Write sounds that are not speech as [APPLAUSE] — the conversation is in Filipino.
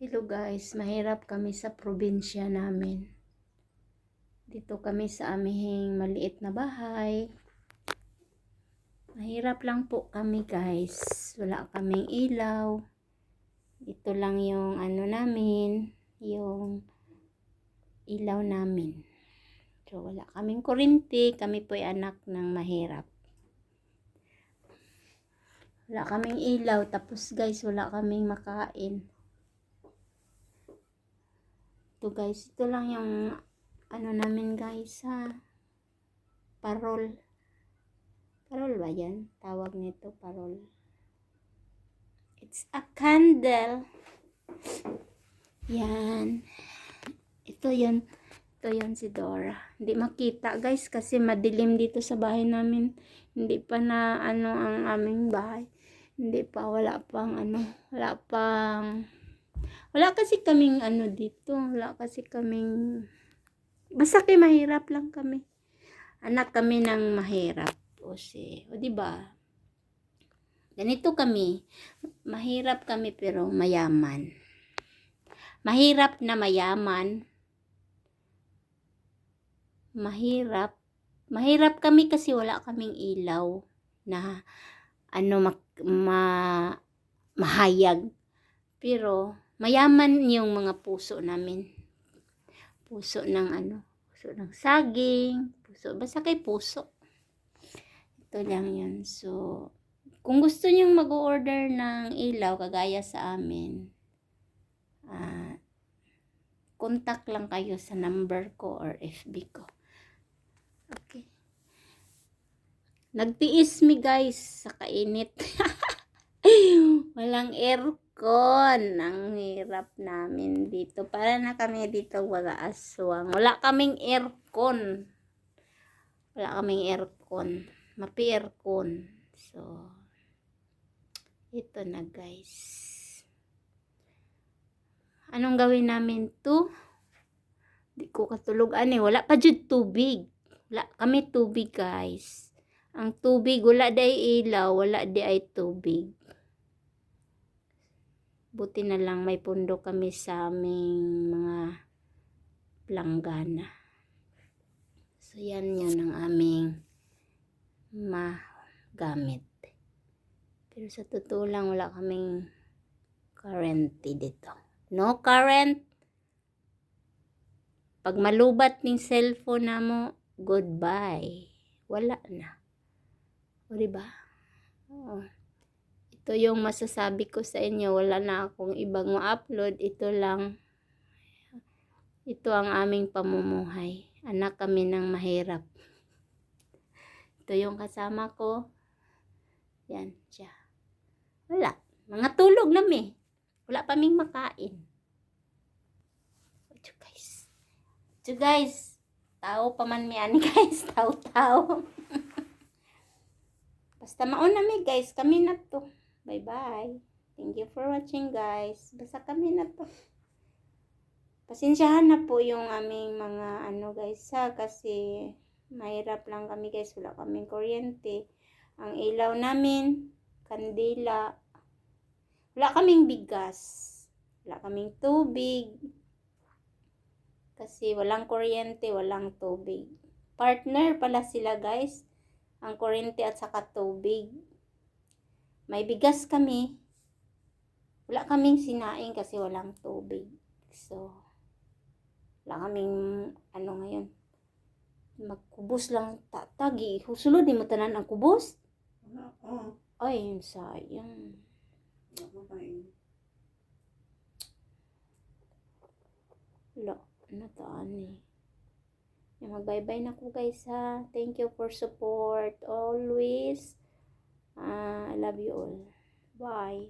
Hello guys, mahirap kami sa probinsya namin. Dito kami sa aming maliit na bahay. Mahirap lang po kami guys. Wala kaming ilaw. Ito lang yung ano namin, yung ilaw namin. So wala kaming kurinti, kami po ay anak ng mahirap. Wala kaming ilaw, tapos guys, wala kaming makain. Ito guys, ito lang yung ano namin guys ha. Parol. Parol ba yan? Tawag nito parol. It's a candle. Yan. Ito yun. Ito yun si Dora. Hindi makita guys kasi madilim dito sa bahay namin. Hindi pa na ano ang aming bahay. Hindi pa. Wala pang ano. Wala pang wala kasi kaming ano dito. Wala kasi kaming... Basta kay mahirap lang kami. Anak kami ng mahirap. O si... O diba? Ganito kami. Mahirap kami pero mayaman. Mahirap na mayaman. Mahirap. Mahirap kami kasi wala kaming ilaw na ano mak, ma, mahayag. Pero mayaman yung mga puso namin. Puso ng ano, puso ng saging, puso, basta kay puso. Ito lang yun. So, kung gusto nyong mag-order ng ilaw, kagaya sa amin, ah, contact lang kayo sa number ko or FB ko. Okay. Nagtiis mi guys sa kainit. [LAUGHS] Walang aircon. Ang hirap namin dito. Para na kami dito wala aswang. Wala kaming aircon. Wala kaming aircon. Mapi aircon. So, ito na guys. Anong gawin namin to? Di ko katulog ani. Wala pa jud tubig. Wala kami tubig guys. Ang tubig, wala day ilaw, wala di ay tubig. Buti na lang may pundo kami sa aming mga planggana. So yan yun ang aming magamit. Pero sa totoo lang wala kaming current dito. No current. Pag malubat ning cellphone na mo, goodbye. Wala na. O, diba? Oo. Ito yung masasabi ko sa inyo. Wala na akong ibang ma-upload. Ito lang. Ito ang aming pamumuhay. Anak kami ng mahirap. Ito yung kasama ko. Yan siya. Wala. Mga tulog na mi. Wala pa ming makain. Ito guys. Ito guys. Tao pa man mi ani [LAUGHS] guys. Tao-tao. Basta mauna mi guys. Kami na to. Bye-bye. Thank you for watching guys. Basta kami na to. Pasensyahan na po yung aming mga ano guys ha. Kasi mahirap lang kami guys. Wala kaming kuryente. Ang ilaw namin, kandila. Wala kaming bigas. Wala kaming tubig. Kasi walang kuryente, walang tubig. Partner pala sila guys. Ang kuryente at saka tubig. May bigas kami. Wala kaming sinaing kasi walang tubig. So, wala kaming ano ngayon. Magkubos lang tatagi. Husulod di mo tanan ang kubos. Wala ko. Ay, yun sayang. Wala. Nataan eh. Yung mag-bye-bye na ko guys ha. Thank you for support. Always. Ah, I love you all. Bye.